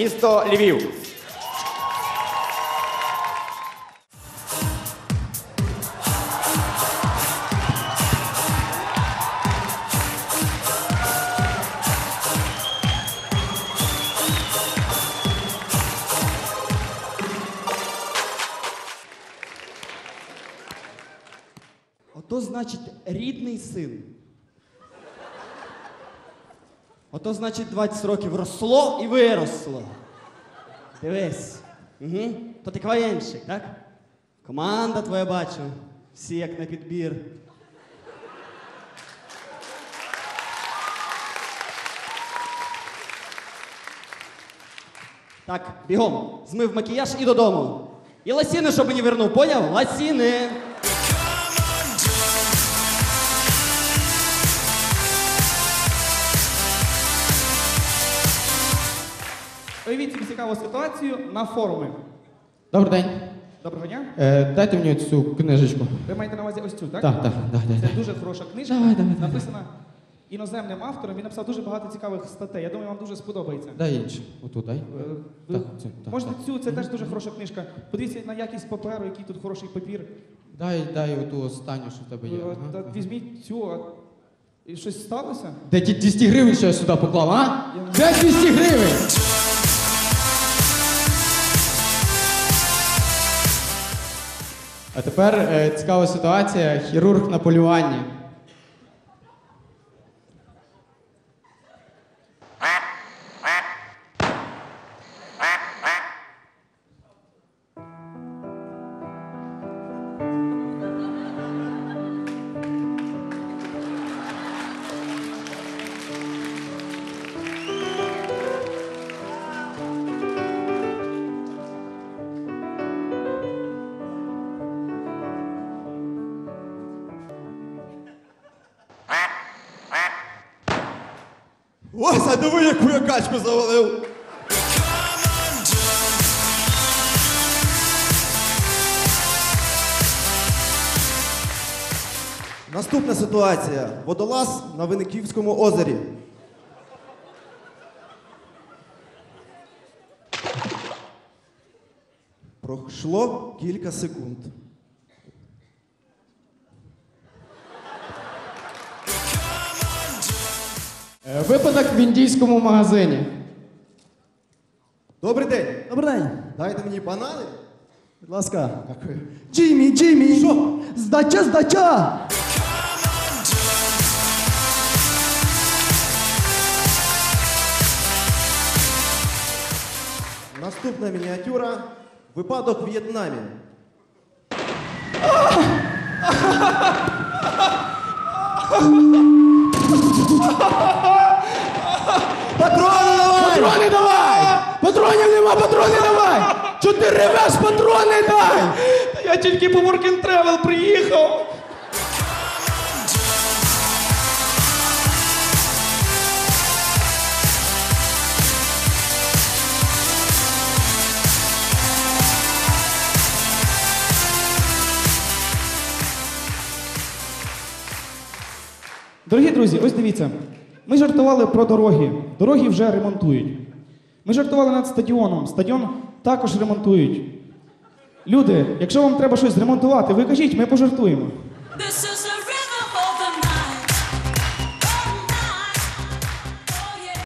місто Львів. Ото значить рідний син. Ото значить 20 років росло і виросло. Дивись. Угу. То ти кваєнщик, так? Команда твоя бачу. Всі як на підбір. Так, бігом, змив макіяж і додому. І ласіни, щоб мені вернув, поняв? Ласіни. Уявіть собі цікаву ситуацію на форумі. Добрий день. Доброго дня. Е, дайте мені цю книжечку. Ви маєте на увазі ось цю, так? Так, так, так, Це так. дуже хороша книжка, Давай, давай, давай. написана іноземним автором. Він написав дуже багато цікавих статей. Я думаю, вам дуже сподобається. Дай іншу. Оту дай. Е, Так, цю, так, Можете так. цю, це теж дуже хороша книжка. Подивіться на якість паперу, який тут хороший папір. Дай, дай оту останню, що в тебе є. Е, Ага, та. Візьміть цю. а- І щось сталося? Де ті 200 гривень, що я сюди поклав, а? Де 200 гривень? А тепер е, цікава ситуація. Хірург на полюванні. Ось, а диви, яку я качку завалив. Наступна ситуація. Водолаз на Винниківському озері. Пройшло кілька секунд. Випадок в індійському магазині. Добрий день. Добрий день. Дайте мені банани. Будь ласка. Дякую. Джиммі, Джиммі! Що? Здача, здача! Наступна мініатюра. Випадок в В'єтнамі. Патрони давай! Патронів нема, патрони давай! Чого ти ревеш, патрони дай! Я тільки по Work and Travel приїхав. Дорогі друзі, ось дивіться. Ми жартували про дороги. Дороги вже ремонтують. Ми жартували над стадіоном. Стадіон також ремонтують. Люди, якщо вам треба щось ремонтувати, ви кажіть, ми пожартуємо.